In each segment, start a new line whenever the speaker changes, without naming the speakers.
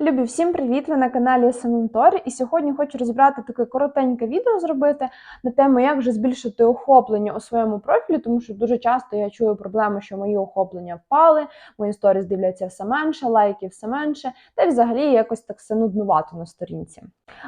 Любі, всім привіт! Ви на каналі Самонтор. І сьогодні хочу розібрати таке коротеньке відео зробити на тему, як же збільшити охоплення у своєму профілі, тому що дуже часто я чую проблему, що мої охоплення впали, мої сторіс дивляться все менше, лайків все менше, та й взагалі якось так все нуднувато на сторінці.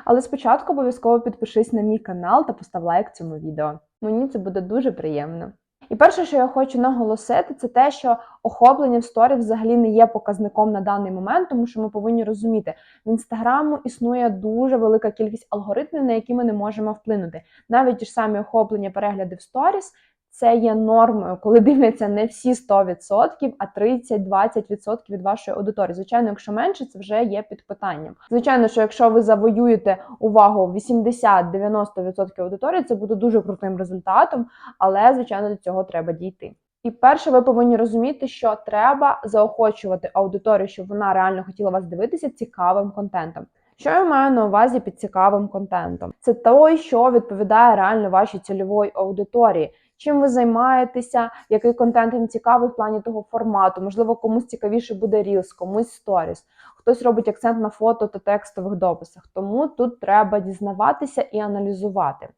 Але спочатку обов'язково підпишись на мій канал та постав лайк цьому відео. Мені це буде дуже приємно. І перше, що я хочу наголосити, це те, що охоплення в сторі взагалі не є показником на даний момент, тому що ми повинні розуміти, в інстаграму існує дуже велика кількість алгоритмів, на які ми не можемо вплинути. Навіть ті ж самі охоплення перегляди в сторіс. Це є нормою, коли дивляться не всі 100%, а 30-20% від вашої аудиторії. Звичайно, якщо менше, це вже є під питанням. Звичайно, що якщо ви завоюєте увагу 80-90% аудиторії, це буде дуже крутим результатом, але звичайно до цього треба дійти. І перше, ви повинні розуміти, що треба заохочувати аудиторію, щоб вона реально хотіла вас дивитися цікавим контентом. Що я маю на увазі під цікавим контентом? Це той, що відповідає реально вашій цільової аудиторії. Чим ви займаєтеся, який контент їм цікавий в плані того формату? Можливо, комусь цікавіше буде Reels, комусь Stories. Хтось робить акцент на фото та текстових дописах. Тому тут треба дізнаватися і аналізувати.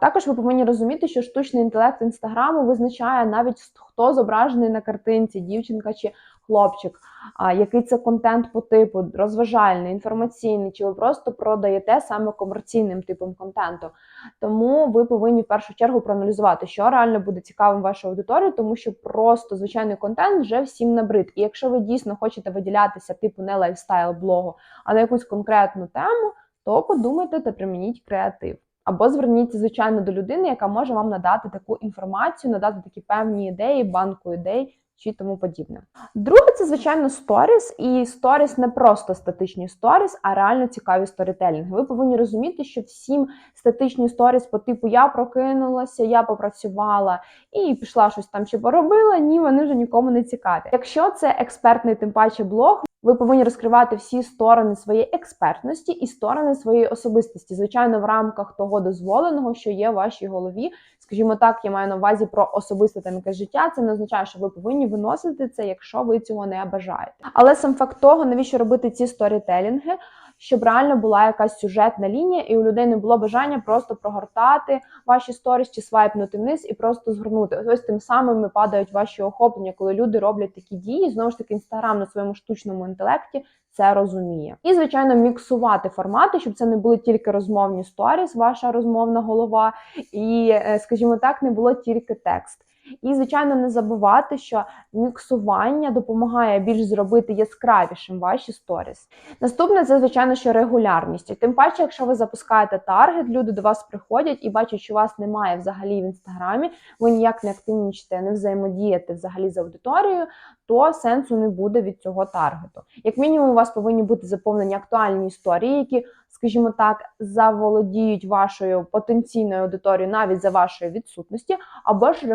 Також ви повинні розуміти, що штучний інтелект інстаграму визначає навіть хто зображений на картинці, дівчинка чи хлопчик, а, який це контент по типу розважальний, інформаційний, чи ви просто продаєте саме комерційним типом контенту. Тому ви повинні в першу чергу проаналізувати, що реально буде цікавим вашій аудиторії, тому що просто звичайний контент вже всім набрид. І якщо ви дійсно хочете виділятися, типу не лайфстайл блогу, а на якусь конкретну тему, то подумайте та примініть креатив. Або зверніться, звичайно, до людини, яка може вам надати таку інформацію, надати такі певні ідеї, банку ідей чи тому подібне. Друге, це звичайно сторіс, і сторіс не просто статичні сторіс, а реально цікаві сторітелінги. Ви повинні розуміти, що всім статичні сторіс по типу я прокинулася, я попрацювала і пішла щось там чи поробила. Ні, вони вже нікому не цікаві. Якщо це експертний, тим паче блог. Ви повинні розкривати всі сторони своєї експертності і сторони своєї особистості, звичайно, в рамках того дозволеного, що є в вашій голові. Скажімо так, я маю на увазі про особисте там якесь життя. Це не означає, що ви повинні виносити це, якщо ви цього не бажаєте. Але сам факт того, навіщо робити ці сторітелінги, щоб реально була якась сюжетна лінія, і у людей не було бажання просто прогортати ваші сторіс чи свайпнути вниз і просто згорнути. Ось тим самим падають ваші охоплення, коли люди роблять такі дії. Знову ж таки, інстаграм на своєму штучному інтелекті це розуміє. І, звичайно, міксувати формати, щоб це не були тільки розмовні сторіс, ваша розмовна голова, і, е, скажімо так, не було тільки текст. І, звичайно, не забувати, що міксування допомагає більш зробити яскравішим ваші сторіс. Наступне це, звичайно, що регулярність. Тим паче, якщо ви запускаєте таргет, люди до вас приходять і бачать, що вас немає взагалі в інстаграмі, ви ніяк не активнічите, не взаємодієте взагалі з аудиторією, то сенсу не буде від цього таргету. Як мінімум, у вас повинні бути заповнені актуальні історії, які, скажімо так, заволодіють вашою потенційною аудиторією навіть за вашої відсутності, або ж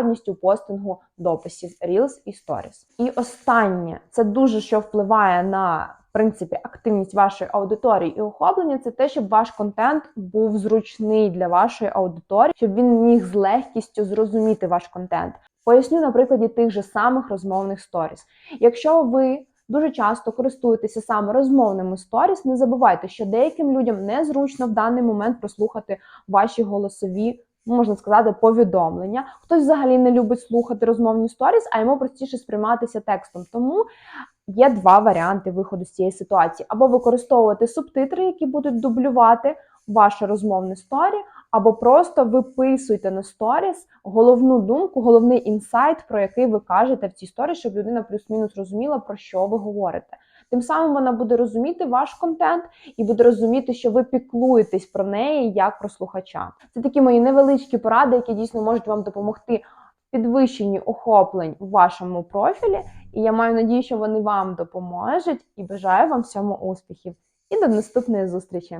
регулярністю постингу дописів Reels і Stories. І останнє це дуже що впливає на. В принципі, активність вашої аудиторії і охоплення це те, щоб ваш контент був зручний для вашої аудиторії, щоб він міг з легкістю зрозуміти ваш контент. Поясню на прикладі тих же самих розмовних сторіс. Якщо ви дуже часто користуєтеся саме розмовними сторіс, не забувайте, що деяким людям незручно в даний момент прослухати ваші голосові. Можна сказати, повідомлення. Хтось взагалі не любить слухати розмовні сторіс, а йому простіше сприйматися текстом. Тому є два варіанти виходу з цієї ситуації: або використовувати субтитри, які будуть дублювати ваше розмовне сторі, або просто виписуйте на сторіс головну думку, головний інсайт, про який ви кажете в цій сторі, щоб людина плюс-мінус розуміла, про що ви говорите. Тим самим вона буде розуміти ваш контент і буде розуміти, що ви піклуєтесь про неї як про слухача. Це такі мої невеличкі поради, які дійсно можуть вам допомогти в підвищенні охоплень в вашому профілі. І я маю надію, що вони вам допоможуть і бажаю вам всьому успіхів. І до наступної зустрічі!